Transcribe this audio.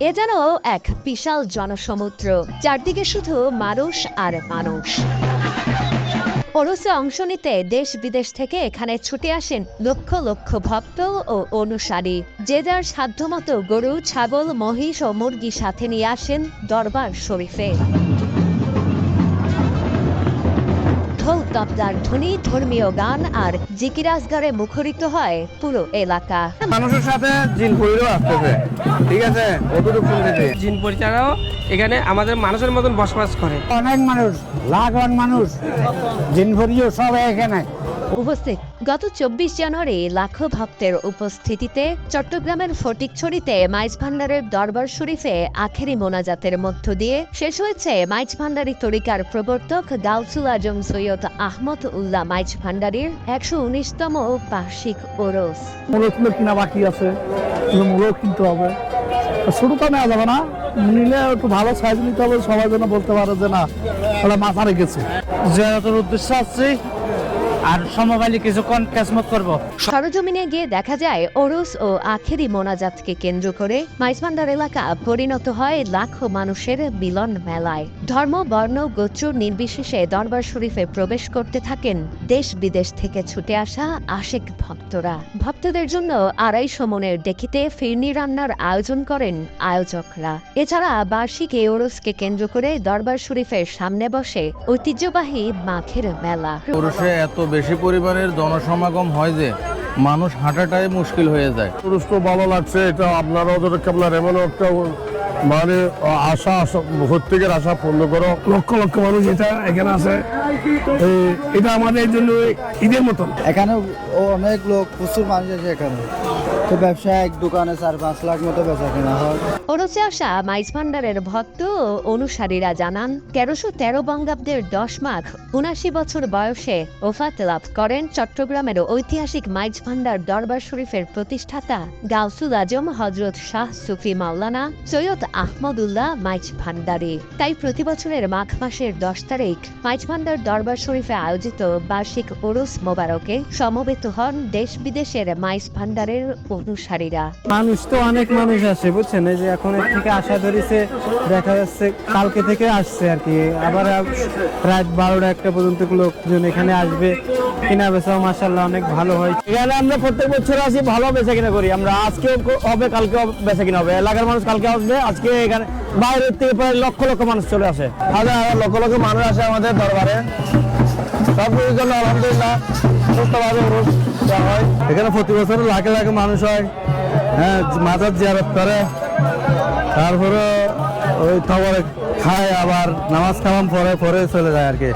এ যেন এক বিশাল জনসমুদ্র, চারদিকে শুধু মানুষ আর মানুষ। ওরসে অংশ নিতে দেশ বিদেশ থেকে এখানে ছুটে আসেন লক্ষ লক্ষ ভক্ত ও অনুসারী। যে যার সাধ্যমতো গরু, ছাগল, মহিষ ও মুরগি সাথে নিয়ে আসেন দরবার শরীফে। ঢোল তবলার ধ্বনি ধর্মীয় গান আর জিকিরাজগারে মুখরিত হয় পুরো এলাকা। মানুষের সাথে জিন পরিরও আসতেছে। ঠিক আছে? অতটুকু শুনতেছি জিন পরিচারাও এখানে আমাদের মানুষের মতন বসবাস করে। অনেক মানুষ লাখ লাখ মানুষ জিন ভরিও সব এখানে। উপস্থিত। গত চব্বিশ জানুয়ারি লাখো ভক্তের উপস্থিতিতে চট্টগ্রামের ফটিকছড়িতে মাইজ ভান্ডারের দরবার শরীফে আখেরি মোনাজাতের মধ্য দিয়ে শেষ হয়েছে মাইজ ভান্ডারি তরিকার প্রবর্তক গাউসুল আজম সৈয়দ আহমদ উল্লাহ মাইজ ভান্ডারির একশো উনিশতম বার্ষিক ওরস। মূলত কিনা বাকি আছে মূলও কিনতে হবে। তো নেওয়া যাবে না নিলে একটু ভালো সাইজ নিতে হবে সবাই যেন বলতে পারে যে না ওরা মাথা রেখেছে জেরাতের উদ্দেশ্য আছে আর সমকালী কিছু ক্যাসমত করব। সরজমিনে গিয়ে দেখা যায় ওরস ও আখেরি মোনাজাতকে কেন্দ্র করে মাইজভান্ডার এলাকা পরিণত হয় লাখো মানুষের মিলন মেলায়। ধর্ম বর্ণ গোত্র নির্বিশেষে দরবার শরীফে প্রবেশ করতে থাকেন। দেশ বিদেশ থেকে ছুটে আসা আশেক ভক্তরা। ভক্তদের জন্য আড়াইশো মনের ডেকিতে ফিরনি রান্নার আয়োজন করেন আয়োজকরা। এছাড়া বার্ষিক এই ওরসকে কেন্দ্র করে দরবার শরীফের সামনে বসে ঐতিহ্যবাহী মাখের মেলা। এত বেশি পরিমাণের জনসমাগম হয় যে মানুষ হাঁটাটাই মুশকিল হয়ে যায়। তো ভালো লাগছে, এটা আপনারা কেমন এমন একটা মানে আশা আশা প্রত্যেকের আশা পূর্ণ করো। লক্ষ লক্ষ মানুষ এটা এখানে আছে। এটা আমাদের জন্য ঈদের মতন। এখানে অনেক লোক প্রচুর মানুষ আছে এখানে। তো ব্যবসা এক দোকানে চার পাঁচ লাখ মতো বেচা কেনা হয়। আসা মাইজ ভান্ডারের ভক্ত অনুসারীরা জানান তেরোশো তেরো বঙ্গাব্দের দশ মাঘ উনাশি বছর বয়সে ওফাত লাভ করেন চট্টগ্রামের ঐতিহাসিক মাইজ ভান্ডার দরবার শরীফের প্রতিষ্ঠাতা গাউসুল আজম হজরত শাহ সুফি মাওলানা সৈয়দ আহমদুল্লাহ মাইজ ভান্ডারি। তাই প্রতি বছরের মাঘ মাসের দশ তারিখ মাইজ ভান্ডার দরবার শরীফে আয়োজিত বার্ষিক ওরস মোবারকে সমবেত হন দেশ বিদেশের মাইজ ভান্ডারের অনুসারীরা। মানুষ তো অনেক মানুষ আসে বুঝছেন? এই যে এখন থেকে আশা ধরেছে, দেখা যাচ্ছে কালকে থেকে আসছে আর কি। আবার রাত বারোটা একটা পর্যন্ত লোকজন এখানে আসবে। কিনা বেচাও মাসাল্লাহ অনেক ভালো হয়। এখানে আমরা প্রত্যেক বছর আসি, ভালো বেচা কিনা করি। আমরা আজকে হবে কালকে বেচা কিনা হবে। এলাকার মানুষ কালকে আসবে, আজকে এখানে বাইরের থেকে প্রায় লক্ষ লক্ষ মানুষ চলে আসে। হাজার লক্ষ লক্ষ মানুষ আসে আমাদের দরবারে। সব কিছুর জন্য আলহামদুলিল্লাহ, সুস্থভাবে হয়। এখানে প্রতি বছর লাখে লাখে মানুষ হয় হ্যাঁ মাজার জিয়ারত করে। তারপরে ওই খাবার খায়, আবার নামাজ কালাম পরে পরে চলে যায় আর কি।